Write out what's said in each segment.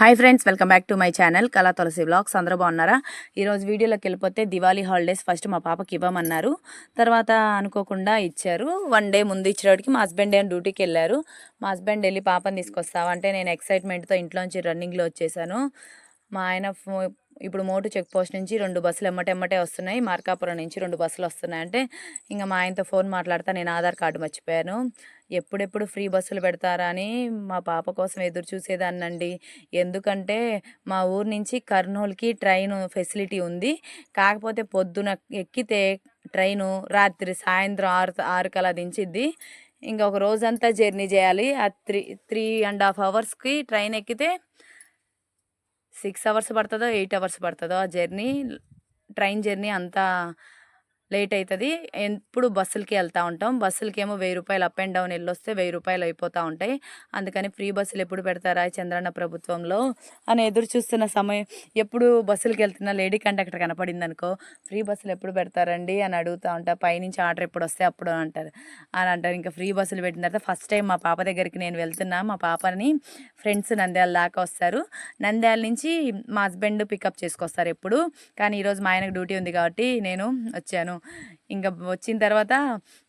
Hi friends welcome back to my channel Kala Tulasi blogs అందరూ బాగున్నారా? ఈరోజు వీడియోలోకి వెళ్ళిపోతే దివాళీ హాలిడేస్ ఫస్ట్ మా పాపకి ఇవ్వమన్నారు. తర్వాత అనుకోకుండా ఇచ్చారు. వన్ డే ముందు ఇచ్చేవాడికి మా హస్బెండ్ ఏం డ్యూటీకి వెళ్ళారు. మా హస్బెండ్ వెళ్ళి పాపని తీసుకొస్తావా అంటే నేను ఎక్సైట్మెంట్తో ఇంట్లోంచి రన్నింగ్లో వచ్చేసాను. మా ఆయన ఫో- ఇప్పుడు మోటు చెక్ పోస్ట్ నుంచి రెండు బస్సులు ఎమ్మటెమ్మటే వస్తున్నాయి. మార్కాపురం నుంచి రెండు బస్సులు వస్తున్నాయి అంటే ఇంకా మా ఆయనతో ఫోన్ మాట్లాడతా నేను ఆధార్ కార్డు మర్చిపోయాను. ఎప్పుడెప్పుడు ఫ్రీ బస్సులు పెడతారా అని మా పాప కోసం ఎదురు చూసేదాన్నండి. ఎందుకంటే మా ఊరు నుంచి కర్నూలుకి ట్రైన్ ఫెసిలిటీ ఉంది. కాకపోతే పొద్దున ఎక్కితే ట్రైను రాత్రి సాయంత్రం ఆరు ఆరు కలా దించిద్ది ఇంకొక రోజంతా జర్నీ చేయాలి. ఆ త్రీ త్రీ అండ్ హాఫ్ అవర్స్కి ట్రైన్ ఎక్కితే సిక్స్ అవర్స్ పడుతుందో ఎయిట్ అవర్స్ పడుతుందో ఆ జర్నీ ట్రైన్ జర్నీ అంతా లేట్ అవుతుంది ఎప్పుడు బస్సులకి వెళ్తూ ఉంటాం. బస్సులకి ఏమో వెయ్యి రూపాయలు అప్ అండ్ డౌన్ వెళ్ళొస్తే వెయ్యి రూపాయలు అయిపోతూ ఉంటాయి. అందుకని ఫ్రీ బస్సులు ఎప్పుడు పెడతారా చంద్రన్న ప్రభుత్వంలో అని ఎదురు చూస్తున్న సమయం ఎప్పుడు బస్సులకి వెళ్తున్న లేడీ కండక్టర్ కనపడింది అనుకో ఫ్రీ బస్సులు ఎప్పుడు పెడతారండి? అని అడుగుతూ ఉంటా. పైనుంచి ఆర్డర్ ఎప్పుడు వస్తే అప్పుడు అంటారు. అని అంటారు. ఇంకా ఫ్రీ బస్సులు పెట్టిన తర్వాత ఫస్ట్ టైం మా పాప దగ్గరికి నేను వెళ్తున్నా. మా పాపని ఫ్రెండ్స్ నంద్యాల దాకా వస్తారు. నంద్యాల నుంచి మా హస్బెండ్ పికప్ చేసుకొస్తారు ఎప్పుడు. కానీ ఈరోజు మా ఆయనకు డ్యూటీ ఉంది కాబట్టి నేను వచ్చాను. ఇంకా వచ్చిన తర్వాత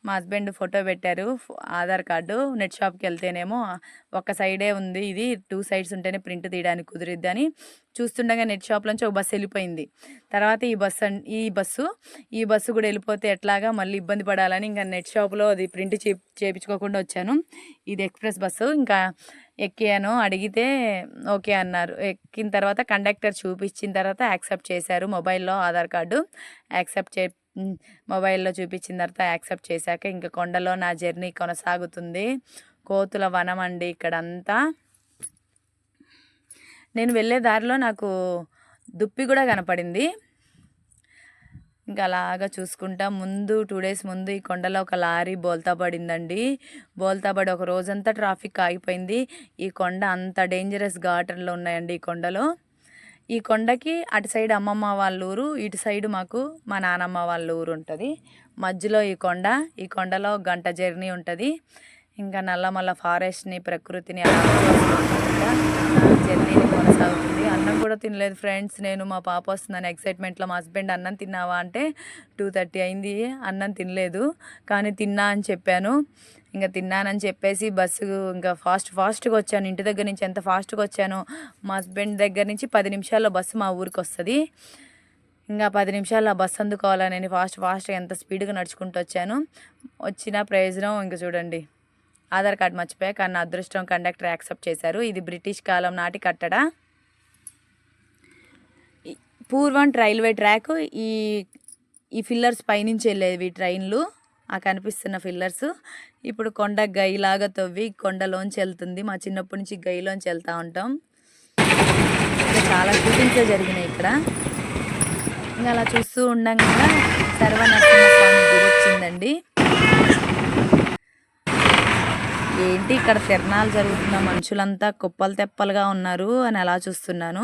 మా హస్బెండ్ ఫోటో పెట్టారు ఆధార్ కార్డు నెట్ షాప్కి వెళ్తేనేమో ఒక సైడే ఉంది ఇది టూ సైడ్స్ ఉంటేనే ప్రింట్ తీయడానికి కుదిరిద్ది అని చూస్తుండగా నెట్ షాప్లోంచి ఒక బస్సు వెళ్ళిపోయింది. తర్వాత ఈ బస్సు ఈ బస్సు ఈ బస్సు కూడా వెళ్ళిపోతే ఎట్లాగా మళ్ళీ ఇబ్బంది పడాలని ఇంకా నెట్ షాప్లో అది ప్రింట్ చే చేయించుకోకుండా వచ్చాను. ఇది ఎక్స్ప్రెస్ బస్సు ఇంకా ఎక్కాను అడిగితే ఓకే అన్నారు. ఎక్కిన తర్వాత కండక్టర్ చూపించిన తర్వాత యాక్సెప్ట్ చేశారు మొబైల్లో ఆధార్ కార్డు యాక్సెప్ట్ చే మొబైల్లో చూపించిన తర్వాత యాక్సెప్ట్ చేశాక ఇంకా కొండలో నా జర్నీ కొనసాగుతుంది. కోతుల వనం అండి ఇక్కడంతా. నేను వెళ్ళే దారిలో నాకు దుప్పి కూడా కనపడింది. ఇంకా అలాగా చూసుకుంటా ముందు టూ డేస్ ముందు ఈ కొండలో ఒక లారీ బోల్తా పడిందండి. బోల్తా పడి ఒక రోజంతా ట్రాఫిక్ ఆగిపోయింది. ఈ కొండ అంత డేంజరస్ ఘాటన్లో ఉన్నాయండి ఈ కొండలో. ఈ కొండకి అటు సైడ్ అమ్మమ్మ వాళ్ళ ఊరు ఇటు సైడ్ మాకు మా నానమ్మ వాళ్ళ ఊరు ఉంటుంది. మధ్యలో ఈ కొండ ఈ కొండలో గంట జర్నీ ఉంటుంది. ఇంకా నల్లమల్ల ఫారెస్ట్ని ప్రకృతిని జర్నీని కొనసాగుతుంది. అన్నం కూడా తినలేదు ఫ్రెండ్స్ నేను మా పాప వస్తుందని ఎక్సైట్మెంట్లో మా హస్బెండ్ అన్నం తిన్నావా అంటే టూ థర్టీ అయింది అన్నం తినలేదు. కానీ తిన్నా అని చెప్పాను. ఇంకా తిన్నానని చెప్పేసి బస్సు ఇంకా ఫాస్ట్ ఫాస్ట్గా వచ్చాను. ఇంటి దగ్గర నుంచి ఎంత ఫాస్ట్గా వచ్చానో మా హస్బెండ్ దగ్గర నుంచి పది నిమిషాల్లో బస్సు మా ఊరికి వస్తుంది ఇంకా పది నిమిషాల్లో ఆ బస్సు అందుకోవాలని నేను ఫాస్ట్ ఫాస్ట్గా ఎంత స్పీడ్గా నడుచుకుంటూ వచ్చాను. వచ్చిన ప్రయోజనం ఇంకా చూడండి. ఆధార్ కార్డ్ మర్చిపోయా కానీ నా అదృష్టం కండక్టర్ యాక్సెప్ట్ చేశారు. ఇది బ్రిటిష్ కాలం నాటి కట్టడ. పూర్వం రైల్వే ట్రాక్ ఈ ఈ ఫిల్లర్స్ పైనుంచి వెళ్ళేవి ట్రైన్లు. ఆ కనిపిస్తున్న ఫిల్లర్స్. ఇప్పుడు కొండ గైలాగా తవ్వి కొండలోంచి వెళ్తుంది. మా చిన్నప్పటి నుంచి గైలోంచి వెళ్తూ ఉంటాం. ఇంకా చాలా షూటింగ్సే జరిగినాయి ఇక్కడ. ఇంకా అలా చూస్తూ ఉండగా సర్వనరసింహస్వామి గుడి వచ్చిందండి. ఏంటి ఇక్కడ తిరణాలు జరుగుతున్న మనుషులంతా కుప్పలు తెప్పలుగా ఉన్నారు అని అలా చూస్తున్నాను.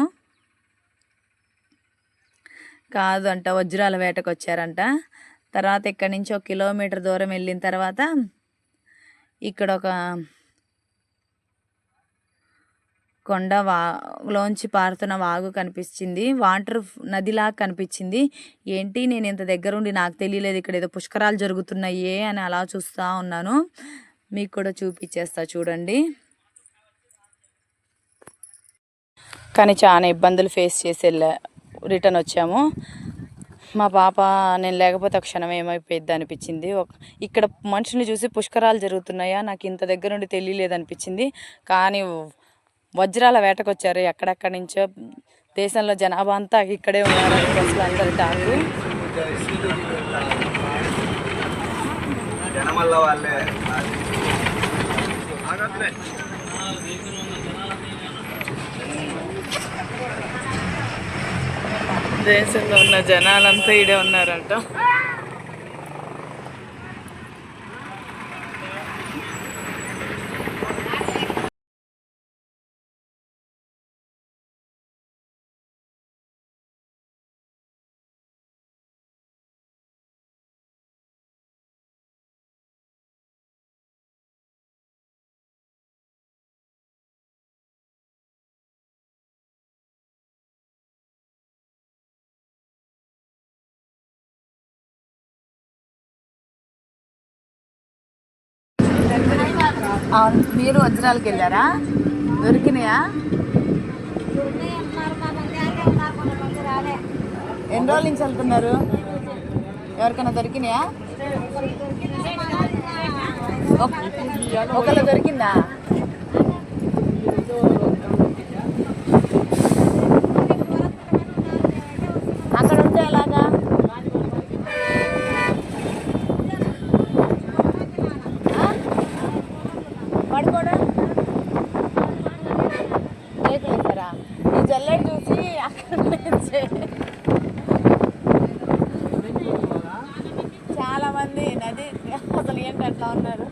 కాదు అంట వజ్రాల వేటకు వచ్చారంట. తర్వాత ఇక్కడి నుంచి ఒక కిలోమీటర్ దూరం వెళ్ళిన తర్వాత ఇక్కడ ఒక కొండ వాలోంచి పారుతున్న వాగు కనిపించింది వాటర్ నదిలా కనిపించింది ఏంటి? నేను ఇంత దగ్గరుండి నాకు తెలియలేదు. ఇక్కడ ఏదో పుష్కరాలు జరుగుతున్నాయే అని అలా చూస్తూ ఉన్నాను. మీకు కూడా చూపించేస్తా చూడండి. కానీ చాలా ఇబ్బందులు ఫేస్ చేసి వెళ్ళా రిటర్న్ వచ్చాము. మా పాప నేను లేకపోతే ఒక క్షణం ఏమైపోయిద్ది అనిపించింది. ఒక ఇక్కడ మనుషుల్ని చూసి పుష్కరాలు జరుగుతున్నాయా? నాకు ఇంత దగ్గర నుండి తెలియలేదు అనిపించింది. కానీ వజ్రాల వేటకు వచ్చారు ఎక్కడెక్కడి నుంచో. దేశంలో జనాభా అంతా ఇక్కడే ఉన్నారు అసలు అందరి టాకు. జనమల్ల వాళ్ళే. దేశంలో ఉన్న జనాలంతా ఇడే ఉన్నారంట. అవును. మీరు వజ్రాలకి వెళ్ళారా? దొరికినాయా? ఎన్ని రోజుల నుంచి వెళ్తున్నారు? ఎవరికైనా దొరికినాయా? ఒక- ఒకళ్ళు దొరికిందా అక్కడ ఉంటే ఎలాగా ఆ? పడుకోవడం లేకులేసారా ఈ జల్లెడ చూసి అక్కడ నుంచే చాలా మంది నది అసలు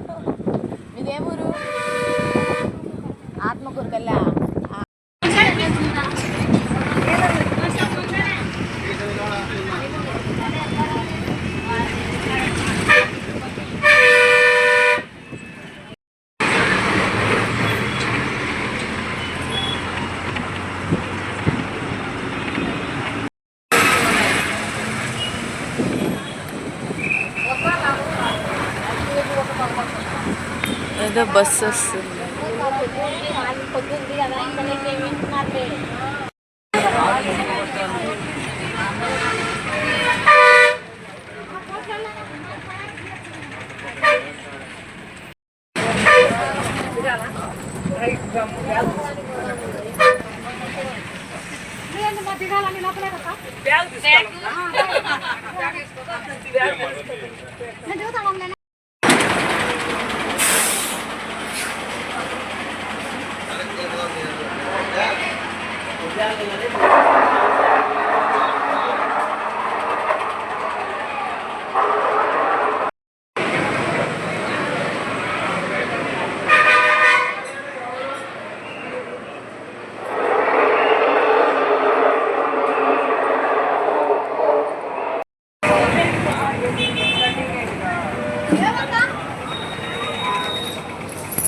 ఏదో బస్సు వస్తుంది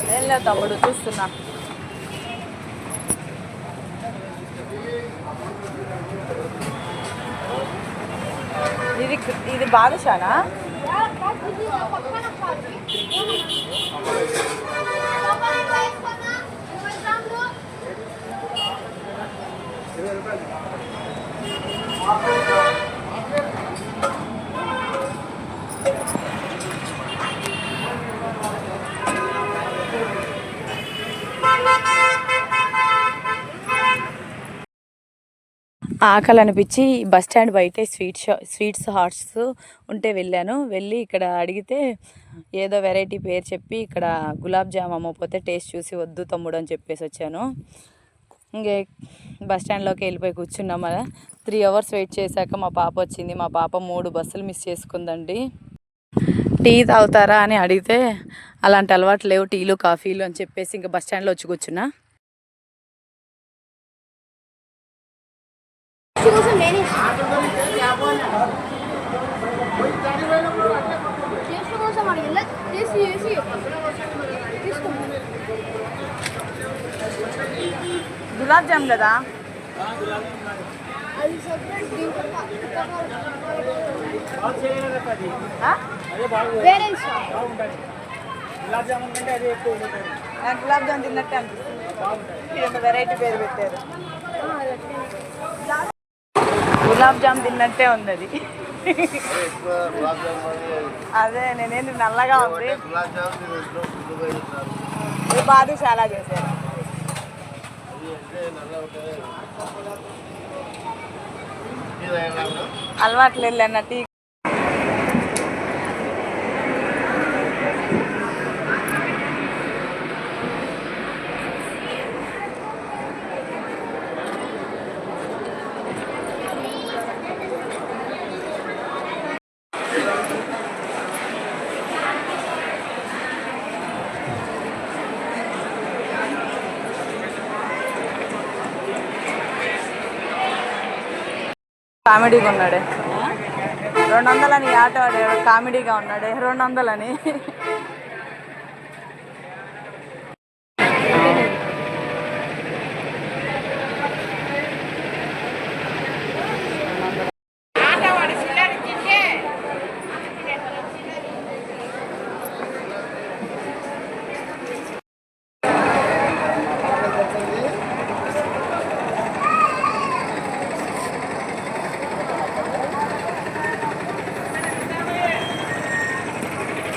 వెళ్ళా తమ్ముడు చేస్తున్నా. ఇది ఇది బాదుషానా? ఆకలి అనిపించి బస్ స్టాండ్ బయటే స్వీట్ షా స్వీట్స్ హాట్స్ ఉంటే వెళ్ళాను. వెళ్ళి ఇక్కడ అడిగితే ఏదో వెరైటీ పేరు చెప్పి ఇక్కడ గులాబ్ జామ్ అమ్మకపోతే టేస్ట్ చూసి వద్దు తమ్ముడు అని చెప్పేసి వచ్చాను. ఇంకే బస్ స్టాండ్లోకి వెళ్ళిపోయి కూర్చున్నాం అలా త్రీ అవర్స్ వెయిట్ చేశాక మా పాప వచ్చింది. మా పాప మూడు బస్సులు మిస్ చేసుకుందండి. టీ తాగుతారా అని అడిగితే అలాంటి అలవాటు లేవు టీలు కాఫీలు అని చెప్పేసి ఇంకా బస్ స్టాండ్లో వచ్చి కూర్చున్నా కోసం నేనే టేస్ట్ కోసం అడిగి ఇలా చేసి చేసి తీసుకో గులాబ్ జామ్ కదా? నాకు గులాబ్ జామ్ తిన్నట్టే అనిపిస్తుంది. వెరైటీ పేరు పెట్టారు. గులాబ్ జామ్ తిన్నట్టే ఉంది అది అదే నేనేంటి నల్లగా ఉంది? ఇది బాదుషాలా చేశారు. అలవాట్లు వెళ్ళన్న టీ కామెడీగా ఉన్నాడే. రెండు వందలని ఈ ఆటో ఆడాడు కామెడీగా ఉన్నాడే. రెండు వందలని.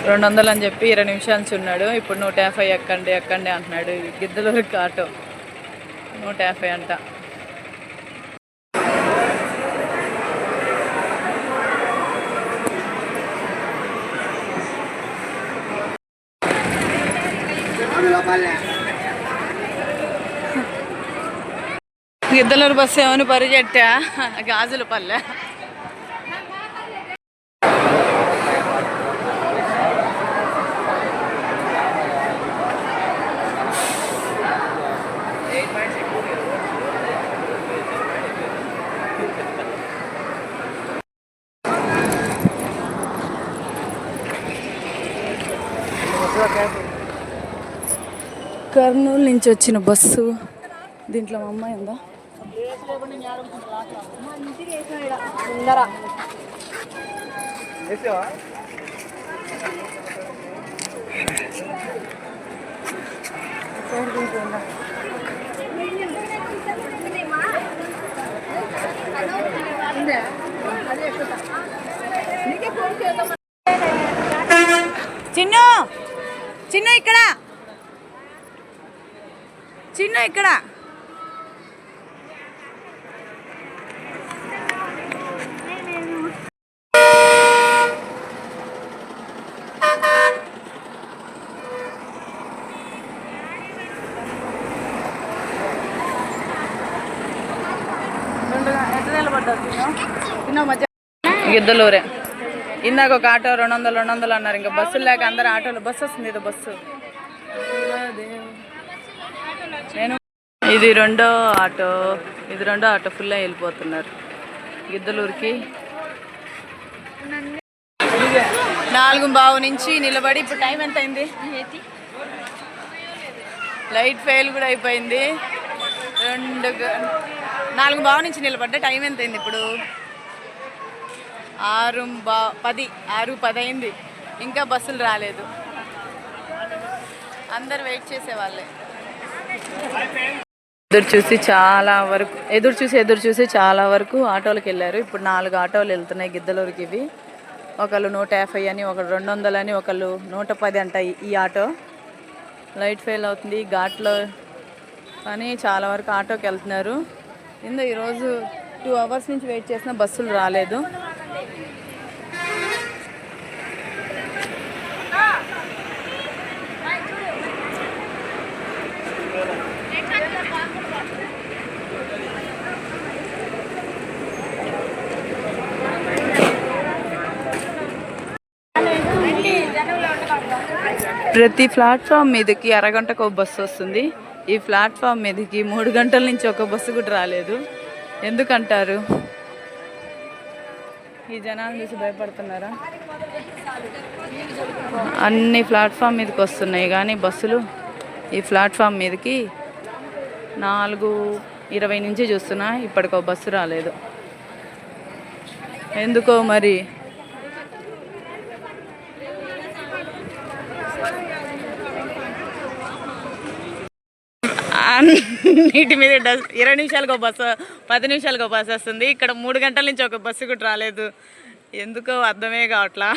రెండు వందలు అని చెప్పి ఇరవై నిమిషాల నుంచి ఉన్నాడు ఇప్పుడు నూట యాభై ఎక్కండి ఎక్కండి అంటున్నాడు. గిద్దలూరికి ఆటో నూట యాభై అంట. గిద్దలూరు బస్సు ఏమని పరిగెట్టా? గాజుల పల్లె. కర్నూలు నుంచి వచ్చిన బస్సు. దీంట్లో మా అమ్మాయి ఉందా? చిన్ను! చిన్ను ఇక్కడ! చిన్న ఇక్కడ. గిద్దలూరే. ఇందాక ఒక ఆటో రెండు వందలు రెండు వందలు అన్నారు. ఇంకా బస్సులు లేక అందరు ఆటోలు బస్సు వస్తుంది ఇది బస్సు. ఇది రెండో ఆటో ఇది రెండో ఆటో ఫుల్ అయి వెళ్ళిపోతున్నారు. గిద్దలూరుకి. నాలుగు బావు నుంచి నిలబడి ఇప్పుడు టైం ఎంత అయింది లైట్ ఫెయిల్ కూడా అయిపోయింది. రెండు నాలుగు బావు నుంచి నిలబడ్డా టైం ఎంత అయింది ఇప్పుడు? ఆరు బా పది ఆరు పది అయింది. ఇంకా బస్సులు రాలేదు. అందరు వెయిట్ చేసేవాళ్ళే. ఎదురు చూసి చాలా వరకు ఎదురు చూసి ఎదురు చూసి చాలా వరకు ఆటోలకు వెళ్ళారు. ఇప్పుడు నాలుగు ఆటోలు వెళ్తున్నాయి గిద్దలూరుకి ఇవి. ఒకళ్ళు నూట యాభై అని ఒకళ్ళు రెండు వందలు అని ఒకళ్ళు నూట పది అంట ఈ- ఆటో. లైట్ ఫెయిల్ అవుతుంది ఘాట్లో కానీ చాలా వరకు ఆటోకి వెళ్తున్నారు. ఇందు ఈరోజు టూ అవర్స్ నుంచి వెయిట్ చేసిన బస్సులు రాలేదు. ప్రతి ప్లాట్ఫామ్ మీదకి అరగంటకు ఒక బస్సు వస్తుంది. ఈ ప్లాట్ఫామ్ మీదకి మూడు గంటల నుంచి ఒక బస్సు కూడా రాలేదు. ఎందుకంటారు? ఈ జనాలు చూసి భయపడుతున్నారా? అన్ని ప్లాట్ఫామ్ మీదకి వస్తున్నాయి కానీ బస్సులు ఈ ప్లాట్ఫామ్ మీదకి నాలుగు ఇరవై నుంచి చూస్తున్నా ఇప్పటికో బస్సు రాలేదు. ఎందుకో మరి? అన్నిటి మీద డస్ ఇరవై నిమిషాలకు ఒక బస్సు పది నిమిషాలకు ఒక బస్సు వస్తుంది. ఇక్కడ మూడు గంటల నుంచి ఒక బస్సు కూడా రాలేదు. ఎందుకో అర్థమే కావట్లా?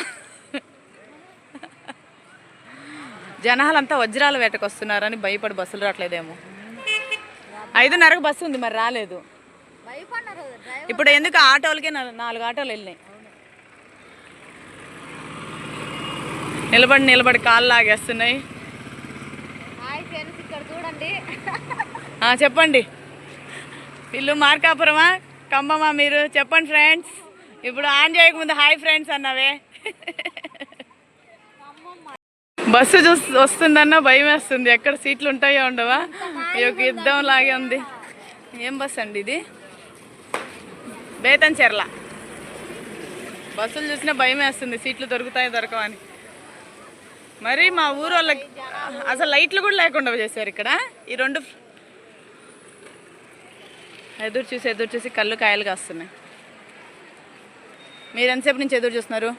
జనాలంతా వజ్రాల వేటకు వస్తున్నారని భయపడి బస్సులు రావట్లేదేమో. ఐదున్నరకు బస్సు ఉంది మరి రాలేదు. ఇప్పుడు ఎందుకు ఆటోలకే నాలుగు ఆటోలు వెళ్ళినాయి? నిలబడి నిలబడి కాళ్ళు లాగేస్తున్నాయి హాయ్ ఫ్రెండ్స్ ఇక్కడ చూడండి ఆ, చెప్పండి. ఇల్లు మార్కాపురమా? ఖమ్మమా మీరు? చెప్పండి ఫ్రెండ్స్ ఇప్పుడు ఆన్ చేయకముందు హాయ్ ఫ్రెండ్స్ అన్నావే. బస్సు చూ వస్తుందన్న భయం వేస్తుంది. ఎక్కడ సీట్లు ఉంటాయో ఉండవా? ఈ యొక్క యుద్ధం లాగే ఉంది. ఏం బస్ అండి ఇది? బేతన్ చెర్ల. బస్సులు చూసినా భయం వేస్తుంది. సీట్లు దొరుకుతాయో దొరకవని మరి మా ఊరు వాళ్ళకి అసలు లైట్లు కూడా లేకుండా చేశారు ఇక్కడ. ఈ రెండు ఎదురు చూసి ఎదురు చూసి కళ్ళు కాయలు కాస్తున్నాయి మీరు ఎంతసేపు నుంచి ఎదురు చూస్తున్నారు?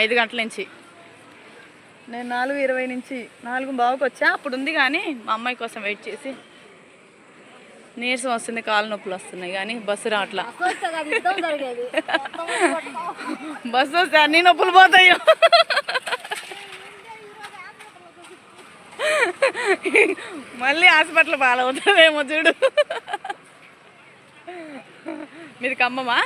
ఐదు గంటల నుంచి. నేను నాలుగు ఇరవై నుంచి నాలుగు బావుకి వచ్చా అప్పుడు ఉంది కానీ మా అమ్మాయి కోసం వెయిట్ చేసి. నీరసం వస్తుంది కాలు నొప్పులు వస్తున్నాయి కానీ బస్సు రావట్లా. బస్సు వస్తే అన్ని నొప్పులు పోతాయో. మళ్ళీ హాస్పిటల్ పాలవుతుందేమో చూడు. మీది ఖమ్మమా?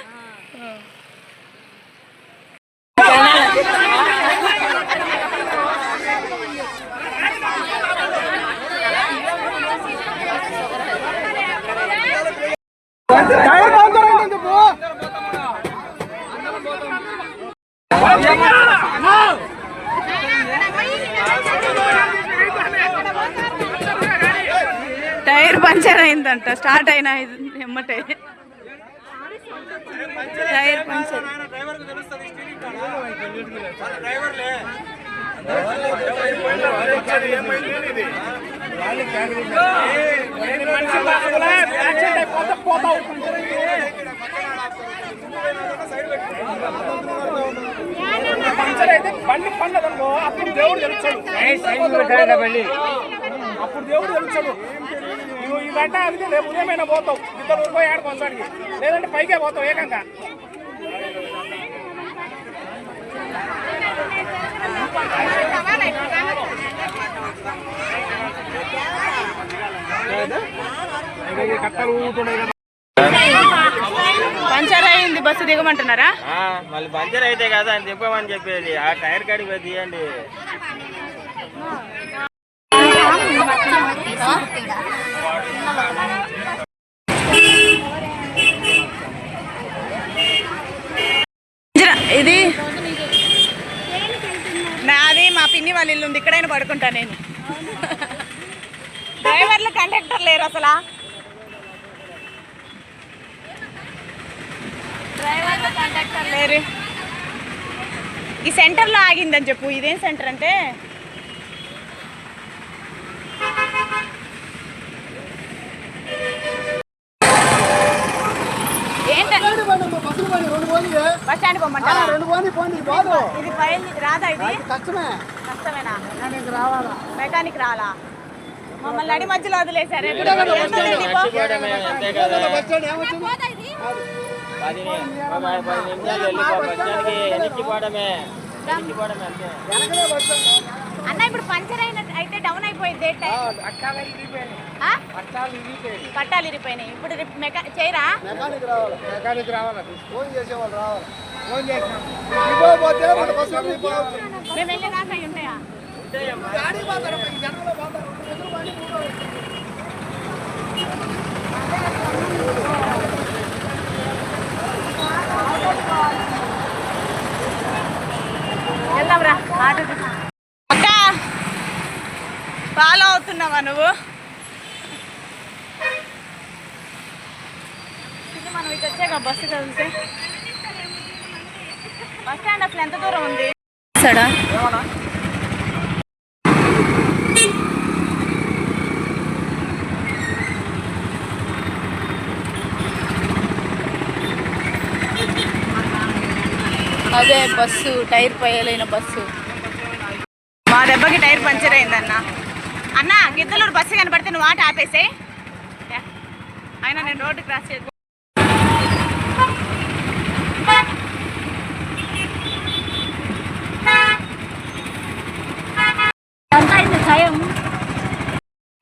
టైర్ పంచర్ అయిందంట స్టార్ట్ అయినా ఎమ్మటే టైర్ పంచర్ పంచర్ అయితే బండి పండదనుకో అప్పుడు దేవుడు తెలుస్తాడు అప్పుడు దేవుడు తెలుస్తాడు నువ్వు ఈ గంట ఆగితే రేపు ఉదయమైనా పోతావు ఇద్దరు ఊరుకో ఏడుకోవడానికి లేదంటే పైకే పోతావు ఏకంగా పంచర్ అయింది బస్సు దిగమంటున్నారా? ఆ, మళ్ళీ పంచర్ అయితే కదా అని చెప్పమని చెప్పేది. ఆ టైర్ కాడికి పోయి తీయండి జర, ఇది నాది మా పిన్ని వాళ్ళ ఇల్లు ఉంది ఇక్కడైనా పడుకుంటా నేను. డ్రైవర్లు కండక్టర్ లేరు అసలు. డ్రైవర్లు కండక్టర్ లేరు. ఈ సెంటర్లో ఆగిందని చెప్పు ఇదేం సెంటర్ అంటే? బస్ స్టాండ్ పొమ్మంటారా ఇది బయలు రాదా ఇది? కష్టమేనా మెకానిక్ రాలా? మమ్మల్ని అడి మధ్యలో వదిలేశారు. అన్న ఇప్పుడు పంచర్ అయిన అయితే డౌన్ అయిపోయింది ఆ? పట్టాలు ఇరిపోయినాయి ఇప్పుడు మెకా చేయరా? మెకానిక్ రావాలి? మెకానిక్ రావాలి? ఫోన్ చేసేవాళ్ళు రావాలి? చేసినాం. మేము వెళ్ళేదాకా అక్క ఫాలో అవుతున్నావా నువ్వు? మనం ఇటు వచ్చాక బస్సు కదిలితే బస్ స్టాండ్ అసలు ఎంత దూరం ఉంది? సడా అదే బస్సు టైర్ పోయలేని బస్సు. మా దెబ్బకి టైర్ పంచర్ అయిందన్న. అన్న గిద్దలూరు బస్సు కనపడితే నువ్వు ఆట ఆపేసే. అయినా నేను రోడ్డు క్రాస్ చేసి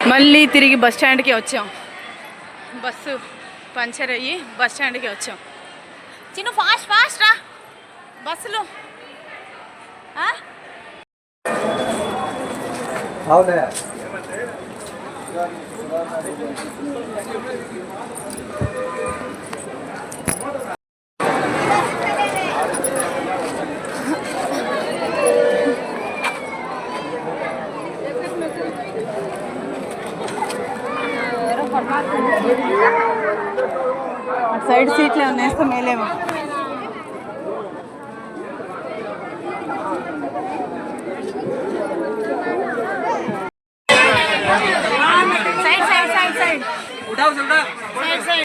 మళ్ళీ తిరిగి బస్ స్టాండ్కి వచ్చాం. బస్సు పంచర్ అయ్యి బస్ స్టాండ్కి వచ్చాం. చిన్న ఫాస్ట్ ఫాస్ట్ రా. బస్సులు ఆ? సైడ్ సీట్లు ఏమన్నా వేస్తే మేలేమో side side side side side side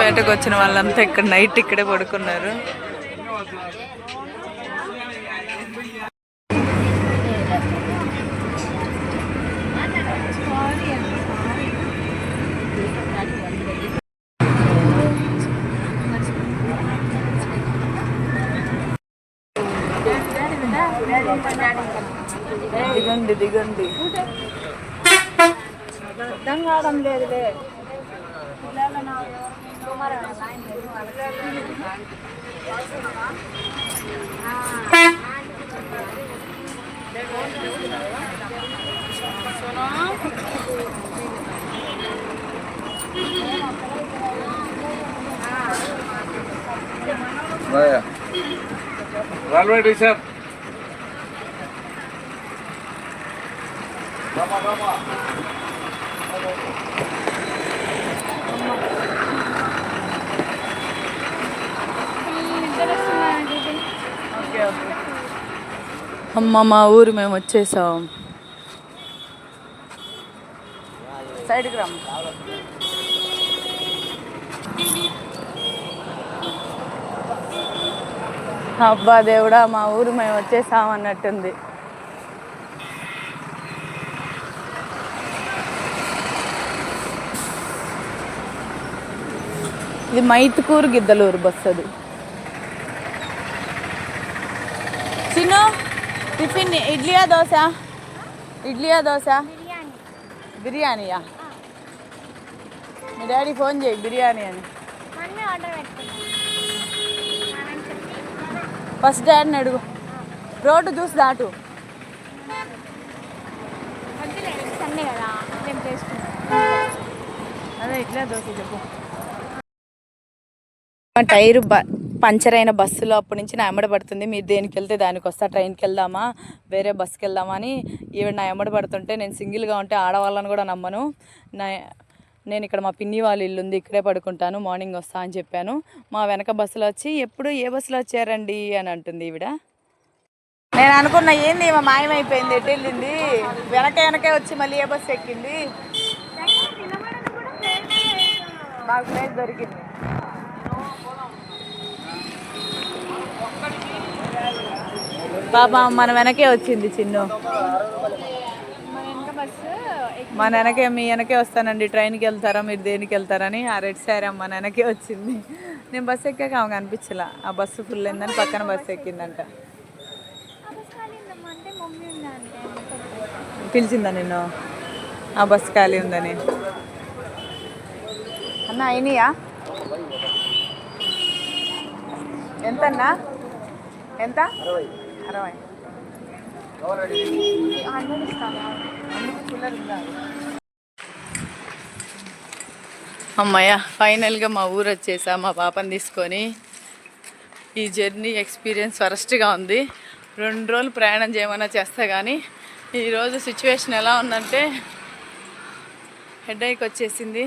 వేటకు వచ్చిన వాళ్ళంతా ఇక్కడ నైట్ ఇక్కడే పడుకున్నారు. దిగండి దిగండి. అర్థం కావడం లేదులే రైల్వే టీచర్ అమ్మ. మా ఊరు మేము వచ్చేసాం. సైడ్కి అబ్బా దేవుడా మా ఊరు మేము వచ్చేసాం అన్నట్టుంది. ఇది మైతుకూరు గిద్దలూరు బస్సు అది. చిన్ను టిఫిన్ ఇడ్లీయా దోశ? ఇడ్లీయా దోశ? బిర్యానీయా? మీ డాడీ ఫోన్ చేయి బిర్యానీ అని. ఫస్ట్ డాడీని అడుగు. రోడ్డు చూసి దాటు. అదే ఇట్లా దోశ చెప్పు. టైర్ బ పంచర్ అయిన బస్సులో అప్పటి నుంచి నా ఎమ్మడ పడుతుంది. మీరు దేనికి వెళ్తే దానికి వస్తా ట్రైన్కి వెళ్దామా వేరే బస్కి వెళ్దామా అని ఈవిడ నా ఎమ్మడ పడుతుంటే నేను సింగిల్గా ఉంటే ఆడవాళ్ళని కూడా నమ్మను. నా నేను ఇక్కడ మా పిన్ని వాళ్ళ ఇల్లు ఉంది ఇక్కడే పడుకుంటాను మార్నింగ్ వస్తా అని చెప్పాను. మా వెనక బస్సులో వచ్చి ఎప్పుడు ఏ బస్సులో వచ్చారండి? అని అంటుంది ఈవిడ. నేను అనుకున్న ఏంది ఈమె మాయమైపోయింది ఎటు వెళ్ళింది? వెనక వెనకే వచ్చి మళ్ళీ ఏ బస్సు ఎక్కింది? మాకు ప్లేస్ దొరికింది. పాప మన వెనకే వచ్చింది చిన్ను. మన వెనకే మీ వెనకే వస్తానండి. ట్రైన్కి వెళ్తారా మీరు దేనికి వెళ్తారని ఆ రెడ్ సారీ అమ్మ వెనకే వచ్చింది. నేను బస్సు ఎక్కాక ఆమె కనిపించలా. ఆ బస్సు ఫుల్ అయిందని పక్కన బస్సు ఎక్కిందంట. పిలిచిందా నిన్ను? ఆ బస్సు ఖాళీ ఉందని. అన్న అయినాయా? ఎంతన్నా? ఎంత? అరవై. అమ్మయ్య ఫైనల్గా మా ఊరు వచ్చేసా. మా పాపని తీసుకొని ఈ జర్నీ ఎక్స్పీరియన్స్ వరస్ట్గా ఉంది. రెండు రోజులు ప్రయాణం చేయమన్నా చేస్తా కానీ ఈరోజు సిచ్యువేషన్ ఎలా ఉందంటే హెడ్ఐక్ వచ్చేసింది.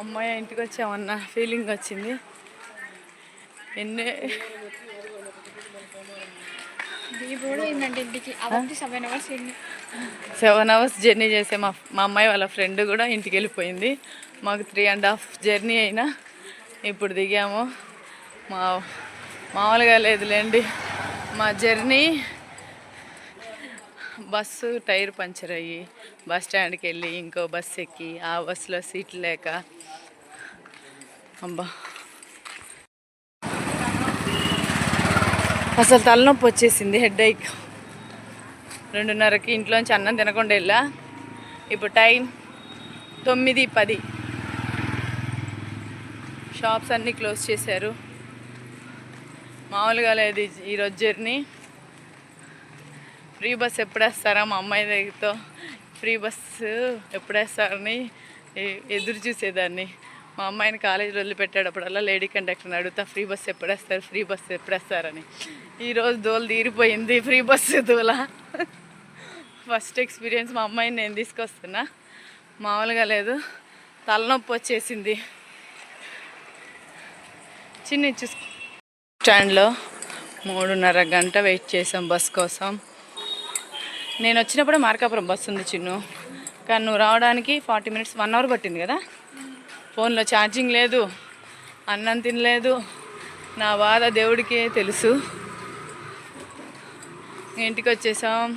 అమ్మాయి ఇంటికి వచ్చామన్న ఫీలింగ్ వచ్చింది. ఎన్ని సెవెన్ అవర్స్ జర్నీ చేసే మా మా అమ్మాయి వాళ్ళ ఫ్రెండ్ కూడా ఇంటికి వెళ్ళిపోయింది. మాకు త్రీ అండ్ హాఫ్ జర్నీ అయినా ఇప్పుడు దిగాము. మా మామూలుగా లేదులేండి. మా జర్నీ బస్సు టైర్ పంచర్ అయ్యి బస్ స్టాండ్కి వెళ్ళి ఇంకో బస్సు ఎక్కి ఆ బస్సులో సీట్లు లేక. అబ్బా. అసలు తలనొప్పి వచ్చేసింది హెడ్ ఐక్ రెండున్నరకి ఇంట్లోంచి అన్నం తినకుండా వెళ్ళా. ఇప్పుడు టైం తొమ్మిది పది. షాప్స్ అన్నీ క్లోజ్ చేశారు. మామూలుగా లేదు ఈ- ఈరోజు జర్నీ. ఫ్రీ బస్ ఎప్పుడేస్తారా మా అమ్మాయి దగ్గరతో? ఫ్రీ బస్సు ఎప్పుడేస్తారని ఎదురు చూసేదాన్ని. మా అమ్మాయిని కాలేజీలో వదిలిపెట్టేటప్పుడల్లా లేడీ కండక్టర్ని అడుగుతా ఫ్రీ బస్ ఎప్పుడేస్తారు? ఫ్రీ బస్ ఎప్పుడేస్తారని. ఈరోజు దోలు తీరిపోయింది ఫ్రీ బస్సు దోల. ఫస్ట్ ఎక్స్పీరియన్స్ మా అమ్మాయిని నేను తీసుకొస్తున్నా. మామూలుగా లేదు. తలనొప్పి వచ్చేసింది. చిన్న చూసు స్టాండ్లో మూడున్నర గంట వెయిట్ చేసాం బస్ కోసం. నేను వచ్చినప్పుడే మార్కాపురం బస్సు ఉంది చిన్ను. కానీ నువ్వు రావడానికి ఫార్టీ మినిట్స్ వన్ అవర్ పట్టింది కదా? ఫోన్లో ఛార్జింగ్ లేదు అన్నం తినలేదు. నా బాధ దేవుడికే తెలుసు. ఇంటికి వచ్చేసాం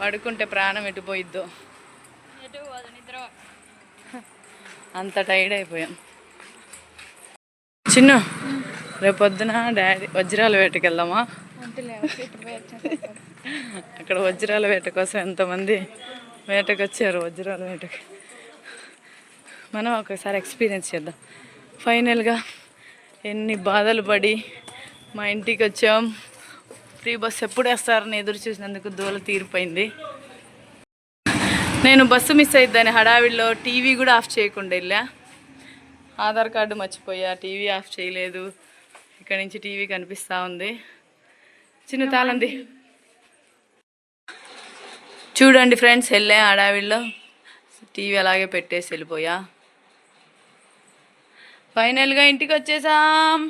పడుకుంటే ప్రాణం ఎటుపోయిద్దో అంత టైర్డ్ అయిపోయాం. చిన్ను రేపొద్దున డాడీ వజ్రాల వేటకి వెళ్దామా అక్కడ వజ్రాల వేట కోసం ఎంతమంది వేటకు వచ్చారు వజ్రాల వేటకి? మనం ఒకసారి ఎక్స్పీరియన్స్ చేద్దాం. ఫైనల్గా ఎన్ని బాధలు పడి మా ఇంటికి వచ్చాం. ఫ్రీ బస్ ఎప్పుడు వేస్తారని ఎదురు చూసినందుకు దూల తీరిపోయింది. నేను బస్సు మిస్ అయిద్దని హడావిడిలో టీవీ కూడా ఆఫ్ చేయకుండా వెళ్ళా. ఆధార్ కార్డు మర్చిపోయా టీవీ ఆఫ్ చేయలేదు. ఇక్కడ నుంచి టీవీ కనిపిస్తూ ఉంది. చిన్న తాళంది. చూడండి ఫ్రెండ్స్ వెళ్ళే హడావిడిలో టీవీ అలాగే పెట్టేసి వెళ్ళిపోయా. ఫైనల్గా ఇంటికి వచ్చేసాం.